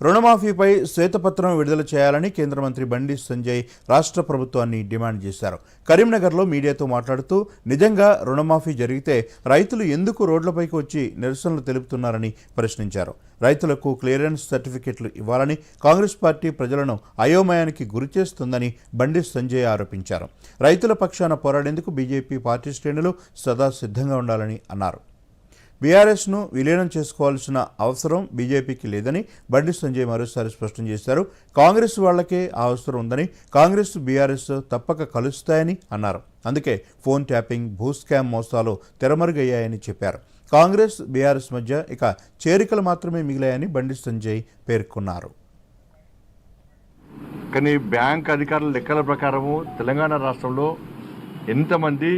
రుణమాఫీపై శ్వేతపత్రం విడుదల చేయాలని కేంద్ర మంత్రి బండి సంజయ్ రాష్ట్ర ప్రభుత్వాన్ని డిమాండ్ చేశారు. కరీంనగర్లో మీడియాతో మాట్లాడుతూ నిజంగా రుణమాఫీ జరిగితే రైతులు ఎందుకు రోడ్లపైకి వచ్చి నిరసనలు తెలుపుతున్నారని ప్రశ్నించారు. రైతులకు క్లియరెన్స్ సర్టిఫికెట్లు ఇవ్వాలని కాంగ్రెస్ పార్టీ ప్రజలను అయోమయానికి గురిచేస్తుందని బండి సంజయ్ ఆరోపించారు. రైతుల పక్షాన పోరాడేందుకు బీజేపీ పార్టీ శ్రేణులు సదా సిద్ధంగా ఉండాలని అన్నారు. బీఆర్ఎస్ను విలీనం చేసుకోవాల్సిన అవసరం బీజేపీకి లేదని బండి సంజయ్ మరోసారి స్పష్టం చేశారు. కాంగ్రెస్ వాళ్ళకే ఆ అవసరం ఉందని కాంగ్రెస్ బీఆర్ఎస్ తప్పక కలుస్తాయని అన్నారు. అందుకే ఫోన్ ట్యాపింగ్ భూ స్కామ్ మోసాలు తెరమరుగయ్యాయని చెప్పారు. కాంగ్రెస్ బీఆర్ఎస్ మధ్య ఇక చేరికలు మాత్రమే మిగిలాయని బండి సంజయ్ పేర్కొన్నారు. కానీ బ్యాంక్ అధికారుల లెక్కల ప్రకారము తెలంగాణ రాష్ట్రంలో ఎంతమంది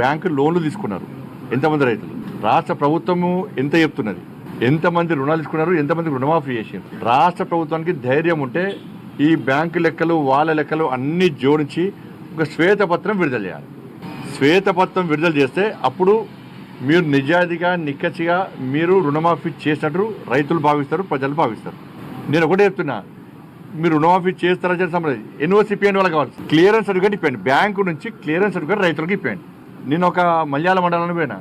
బ్యాంకు లోన్లు తీసుకున్నారు? ఎంతమంది రైతులు? రాష్ట్ర ప్రభుత్వము ఎంత చెప్తున్నది? ఎంతమంది రుణాలు తీసుకున్నారు? ఎంతమంది రుణమాఫీ చేసింది రాష్ట్ర ప్రభుత్వానికి ధైర్యం ఉంటే ఈ బ్యాంకు లెక్కలు వాళ్ళ లెక్కలు అన్నీ జోడించి ఒక శ్వేతపత్రం విడుదల చేయాలి. శ్వేతపత్రం విడుదల చేస్తే అప్పుడు మీరు నిజాయితీగా నిక్కచ్చిగా మీరు రుణమాఫీ చేసినట్టు రైతులు భావిస్తారు ప్రజలు భావిస్తారు. నేను ఒకటే చెప్తున్నా మీరు రుణమాఫీ చేస్తారా చేసిన సంబంధం ఎన్ఓసి వాళ్ళకి కావాలి. క్లియరెన్స్ సర్టిఫికేట్ ఇప్పిండి బ్యాంకు నుంచి క్లియరెన్స్ సర్టిఫికేట్ రైతులకు ఇప్పిండి నేను ఒక మలయాళ మండలానికి పోయినా.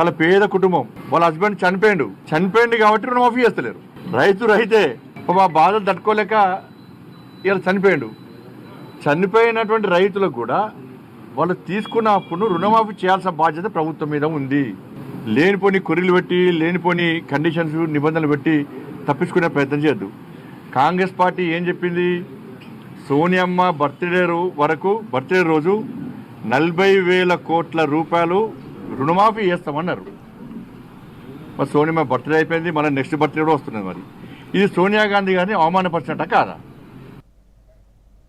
చాలా పేద కుటుంబం. వాళ్ళ హస్బెండ్ చనిపోయిండు. చనిపోయాడు కాబట్టి రుణమాఫీ చేస్తలేరు. రైతు రైతే మా బాధలు తట్టుకోలేక ఇలా చనిపోయిండు. చనిపోయినటువంటి రైతులకు కూడా వాళ్ళు తీసుకున్న అప్పును రుణమాఫీ చేయాల్సిన బాధ్యత ప్రభుత్వం మీద ఉంది. లేనిపోని కొర్రీలు పెట్టి లేనిపోని కండిషన్స్ నిబంధనలు పెట్టి తప్పించుకునే ప్రయత్నం చేయొద్దు. కాంగ్రెస్ పార్టీ ఏం చెప్పింది? సోనియమ్మ బర్త్డే వరకు బర్త్డే రోజు నలభై వేల కోట్ల రూపాయలు రుణమాఫీ చేస్తామన్నారు. మరి సోనియా బర్త్డే అయిపోయింది మళ్ళీ నెక్స్ట్ బర్త్డే కూడా వస్తున్నది మరి. ఇది సోనియా గాంధీ గారిని అవమానపరిచినట్ట కాదా?